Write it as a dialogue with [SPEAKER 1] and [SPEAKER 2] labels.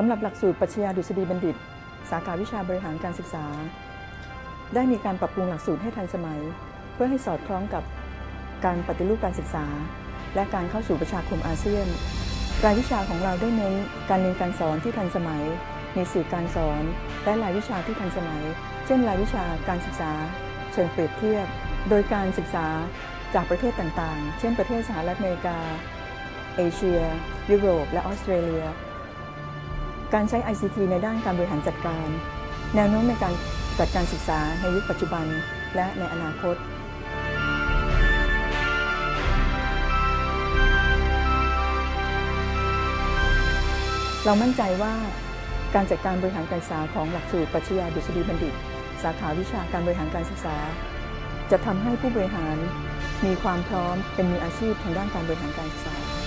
[SPEAKER 1] สำหรับหลักสูตรปรัชญาดุษฎีบัณฑิต สาขาวิชาบริหารการศึกษา ได้มีการปรับปรุงหลักสูตรให้ทันสมัย เพื่อให้สอดคล้องกับการปฏิรูปการศึกษา และการเข้าสู่ประชาคมอาเซียน รายวิชาของเราได้เน้นการเรียนการสอนที่ทันสมัย มีสื่อการสอน และรายวิชาที่ทันสมัย เช่น รายวิชาการศึกษา เชิงเปรียบเทียบ โดยการศึกษาจากประเทศต่างๆ เช่น ประเทศสหรัฐอเมริกา เอเชีย ยุโรป และออสเตรเลีย การใช้ ICT ในด้านการบริหารจัดการ แนวโน้มในการจัดการศึกษาในยุคปัจจุบันและในอนาคต เรามั่นใจว่าการจัดการบริหารการศึกษาของหลักสูตรปรัชญาดุษฎีบัณฑิต สาขาวิชาการบริหารการศึกษา จะทำให้ผู้บริหารมีความพร้อมเป็นมืออาชีพทางด้านการบริหารการศึกษา